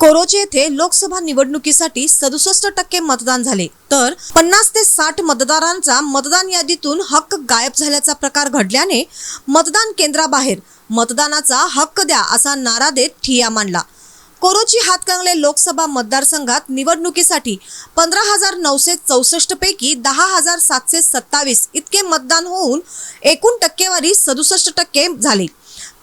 कोरोची येथे लोकसभा निवडणुकीसाठी सदुसष्ट टक्के मतदान झाले. तर पन्नास ते साठ मतदारांचा मतदान यादीतून हक्क गायब झाल्याचा प्रकार घडल्याने मतदान केंद्राबाहेर मतदानाचा हक्क द्या असा नारा देत ठिया मांडला. कोरोची हातकंगले लोकसभा मतदारसंघात निवडणुकीसाठी पंधरा हजार नऊशे चौसष्ट पैकी दहा हजार सातशे सत्तावीस इतके मतदान होऊन एकूण टक्केवारी सदुसष्ट टक्के झाली.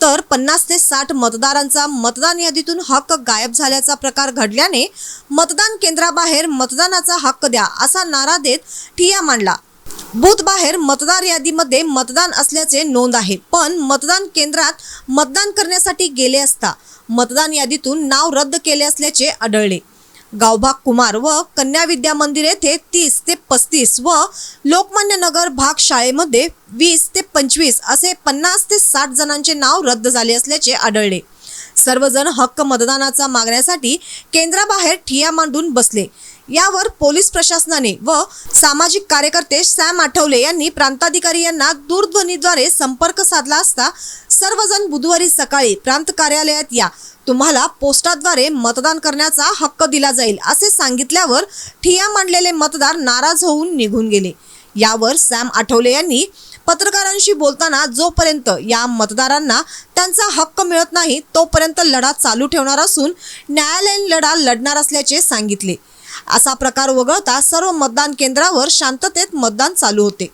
तर पन्नास ते साठ मतदारांचा मतदान यादीतून हक्क गायब झाल्याचा प्रकार घडल्याने मतदान केंद्राबाहेर मतदानाचा हक्क द्या असा नारा देत ठिया मांडला. बूथ बाहेर मतदार यादीमध्ये मतदान असल्याचे नोंद आहे. पण मतदान केंद्रात मतदान करण्यासाठी गेले असता मतदान यादीतून नाव रद्द केले असल्याचे आढळले. गावभाग कुमार व कन्या विद्या मंदिर येथे तीस ते पस्तीस व लोकमान्य नगर भाग शाळेमध्ये वीस ते पंचवीस असे पन्नास ते साठ जणांचे नाव रद्द झाले असल्याचे आढळले. सर्वजण हक्क मतदानाचा मागण्यासाठी केंद्राबाहेर ठिया मांडून बसले. यावर पोलीस प्रशासनाने व सामाजिक कार्यकर्ते सॅम आठवले यांनी प्रांताधिकारी यांना दूरध्वनीद्वारे संपर्क साधला असता सर्वजण बुधवारी सकाळी प्रांत कार्यालयात या. तुम्हाला पोस्टाद्वारे मतदान करण्याचा हक्क दिला जाईल असे सांगितल्यावर ठिया मांडलेले मतदार नाराज होऊन निघून गेले. यावर सॅम आठवले यांनी पत्रकारांशी बोलताना जोपर्यंत या मतदारांना त्यांचा हक्क मिळत नाही तोपर्यंत लढा चालू ठेवणार असून न्यायालयीन लढा लढणार असल्याचे सांगितले. असा प्रकार वगळता सर्व मतदान केंद्रावर शांततेत मतदान चालू होते.